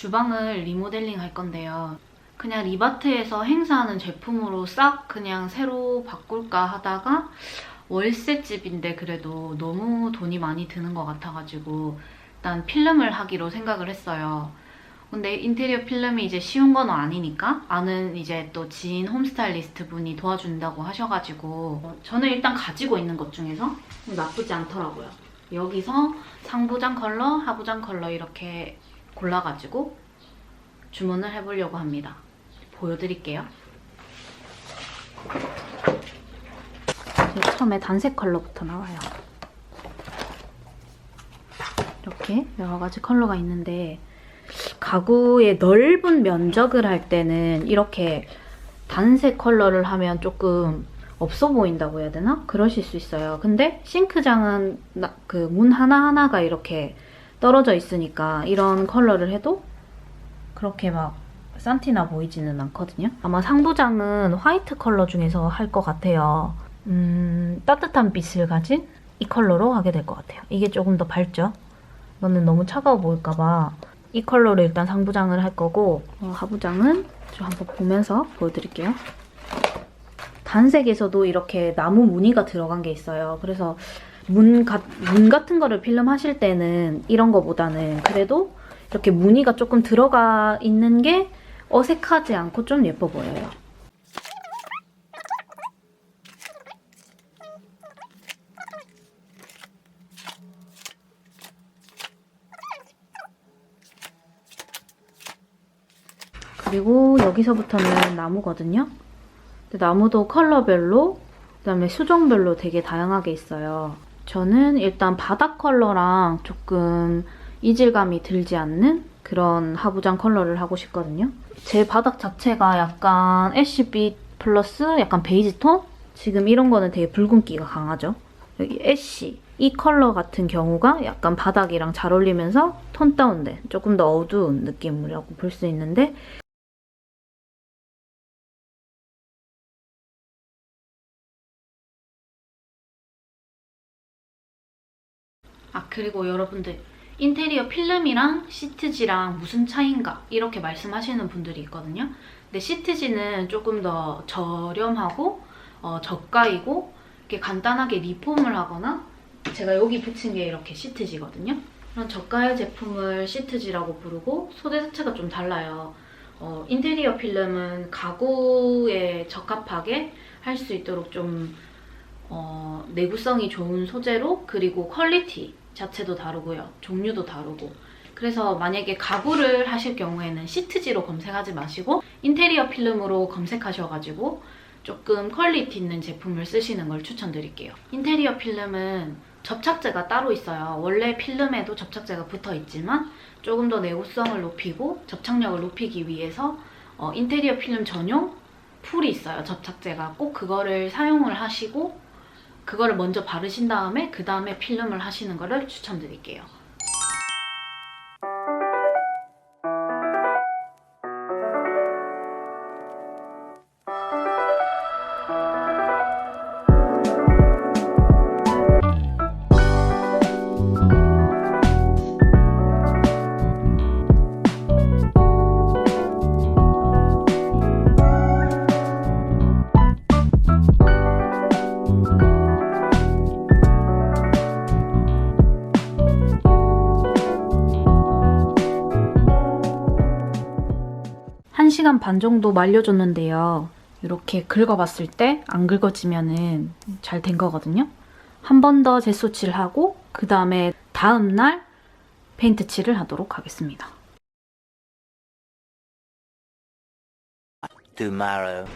주방을 리모델링 할 건데요. 그냥 리바트에서 행사하는 제품으로 싹 그냥 새로 바꿀까 하다가 월세집인데 그래도 너무 돈이 많이 드는 것 같아가지고 일단 필름을 하기로 생각을 했어요. 근데 인테리어 필름이 이제 쉬운 건 아니니까 아는 이제 또 지인 홈스타일리스트 분이 도와준다고 하셔가지고 저는 일단 가지고 있는 것 중에서 나쁘지 않더라고요. 여기서 상부장 컬러, 하부장 컬러 이렇게 골라가지고 주문을 해보려고 합니다. 보여드릴게요. 처음에 단색 컬러부터 나와요. 이렇게 여러 가지 컬러가 있는데 가구의 넓은 면적을 할 때는 이렇게 단색 컬러를 하면 조금 없어 보인다고 해야 되나? 그러실 수 있어요. 근데 싱크장은 그 문 하나하나가 이렇게 떨어져 있으니까 이런 컬러를 해도 그렇게 막 산티나 보이지는 않거든요. 아마 상부장은 화이트 컬러 중에서 할 것 같아요. 음, 따뜻한 빛을 가진 이 컬러로 하게 될 것 같아요. 이게 조금 더 밝죠? 너는 너무 차가워 보일까 봐 이 컬러로 일단 상부장을 할 거고 어, 하부장은 저 한번 보면서 보여드릴게요. 단색에서도 이렇게 나무 무늬가 들어간 게 있어요. 그래서 문, 가, 문 같은 거를 필름 하실 때는 이런 거보다는 그래도 이렇게 무늬가 조금 들어가 있는 게 어색하지 않고 좀 예뻐 보여요. 그리고 여기서부터는 나무거든요. 나무도 컬러별로, 그다음에 수종별로 되게 다양하게 있어요. 저는 일단 바닥 컬러랑 조금 이질감이 들지 않는 그런 하부장 컬러를 하고 싶거든요. 제 바닥 자체가 약간 애쉬빛 플러스 약간 베이지 톤? 지금 이런 거는 되게 붉은기가 강하죠. 여기 애쉬 이 컬러 같은 경우가 약간 바닥이랑 잘 어울리면서 톤 다운된 조금 더 어두운 느낌이라고 볼 수 있는데 아 그리고 여러분들 인테리어 필름이랑 시트지랑 무슨 차이인가 이렇게 말씀하시는 분들이 있거든요. 근데 시트지는 조금 더 저렴하고 어, 저가이고 이렇게 간단하게 리폼을 하거나 제가 여기 붙인 게 이렇게 시트지거든요. 그런 저가의 제품을 시트지라고 부르고 소재 자체가 좀 달라요. 어, 인테리어 필름은 가구에 적합하게 할 수 있도록 좀 어, 내구성이 좋은 소재로 그리고 퀄리티 자체도 다르고요. 종류도 다르고. 그래서 만약에 가구를 하실 경우에는 시트지로 검색하지 마시고 인테리어 필름으로 검색하셔가지고 조금 퀄리티 있는 제품을 쓰시는 걸 추천드릴게요. 인테리어 필름은 접착제가 따로 있어요. 원래 필름에도 접착제가 붙어 있지만 조금 더 내구성을 높이고 접착력을 높이기 위해서 어, 인테리어 필름 전용 풀이 있어요. 접착제가 꼭 그거를 사용을 하시고 그거를 먼저 바르신 다음에 그 다음에 필름을 하시는 거를 추천드릴게요. 한시간 반 정도 말려줬는데요. 이렇게 긁어봤을 때 안 긁어지면은 잘 된 거거든요. 한 번더 제소 칠하고 그 다음에 다음 날 페인트 칠을 하도록 하겠습니다. tomorrow.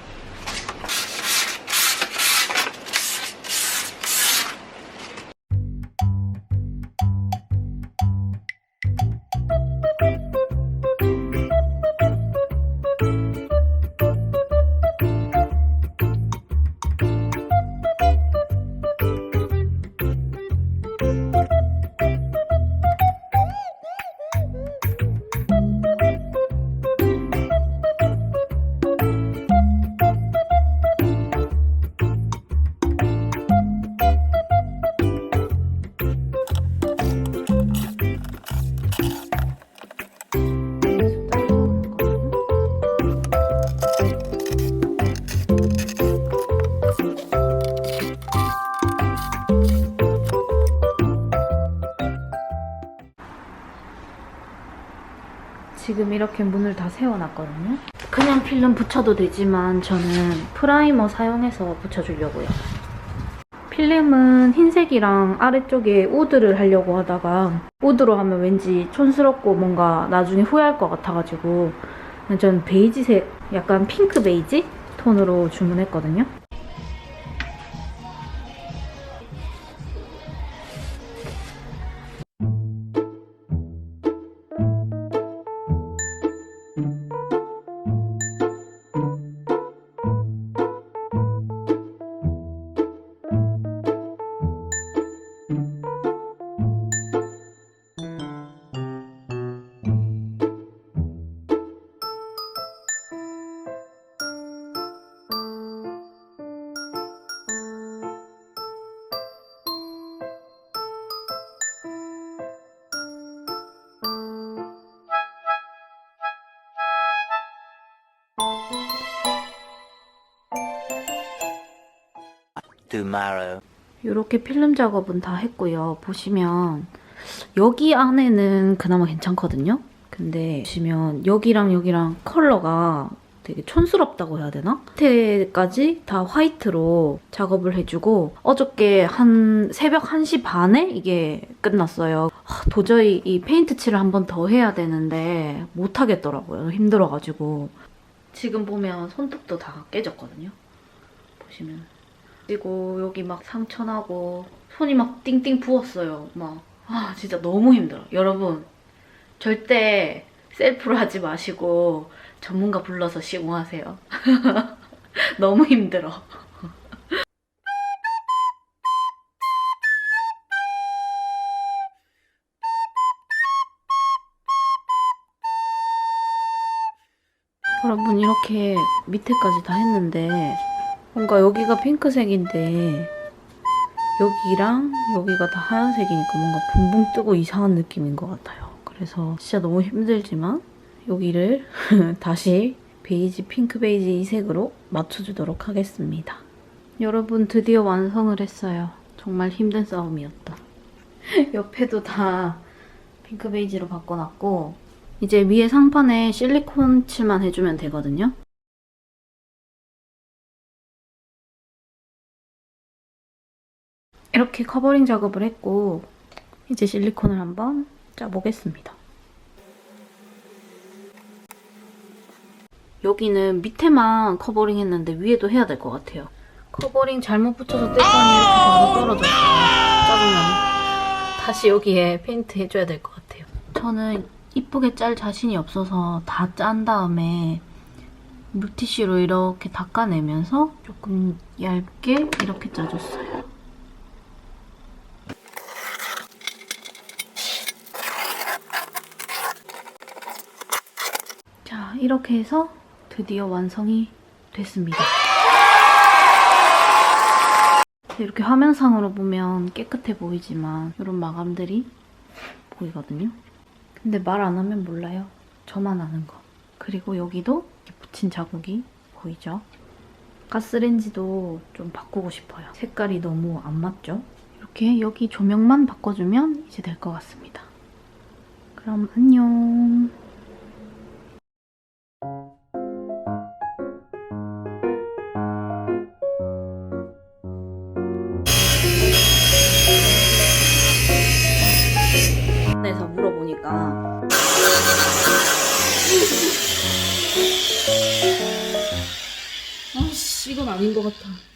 지금 이렇게 문을 다 세워놨거든요. 그냥 필름 붙여도 되지만 저는 프라이머 사용해서 붙여주려고요. 필름은 흰색이랑 아래쪽에 우드를 하려고 하다가 우드로 하면 왠지 촌스럽고 뭔가 나중에 후회할 것 같아가지고 전 베이지색, 약간 핑크 베이지 톤으로 주문했거든요. Tomorrow. 이렇게 필름 작업은 다 했고요. 보시면 여기 안에는 그나마 괜찮거든요. 근데 보시면 여기랑 여기랑 컬러가 되게 촌스럽다고 해야 되나? 밑에까지 다 화이트로 작업을 해주고 어저께 한 새벽 1시 반에 이게 끝났어요. 하, 도저히 이 페인트 칠을 한 번 더 해야 되는데 못 하겠더라고요. 힘들어가지고 지금 보면 손톱도 다 깨졌거든요. 보시면 그리고 여기 막 상처 나고 손이 막 띵띵 부었어요. 막 아 진짜 너무 힘들어. 여러분 절대 셀프로 하지 마시고 전문가 불러서 시공하세요. 너무 힘들어. 여러분 이렇게 밑에까지 다 했는데 뭔가 여기가 핑크색인데 여기랑 여기가 다 하얀색이니까 뭔가 붕붕 뜨고 이상한 느낌인 것 같아요. 그래서 진짜 너무 힘들지만 여기를 다시 베이지, 핑크 베이지 이 색으로 맞춰주도록 하겠습니다. 여러분 드디어 완성을 했어요. 정말 힘든 싸움이었다. 옆에도 다 핑크 베이지로 바꿔놨고 이제 위에 상판에 실리콘 칠만 해주면 되거든요. 이렇게 커버링 작업을 했고 이제 실리콘을 한번 짜보겠습니다. 여기는 밑에만 커버링 했는데 위에도 해야 될 것 같아요. 커버링 잘못 붙여서 뗐더니 바로 떨어졌어요. 짜증나네. 다시 여기에 페인트 해줘야 될 것 같아요. 저는 이쁘게 짤 자신이 없어서 다 짠 다음에 물티슈로 이렇게 닦아내면서 조금 얇게 이렇게 짜줬어요. 자, 이렇게 해서 드디어 완성이 됐습니다. 이렇게 화면상으로 보면 깨끗해 보이지만 이런 마감들이 보이거든요. 근데 말 안 하면 몰라요. 저만 아는 거. 그리고 여기도 붙인 자국이 보이죠? 가스레인지도 좀 바꾸고 싶어요. 색깔이 너무 안 맞죠? 이렇게 여기 조명만 바꿔주면 이제 될 것 같습니다. 그럼 안녕. 건 아닌 것 같아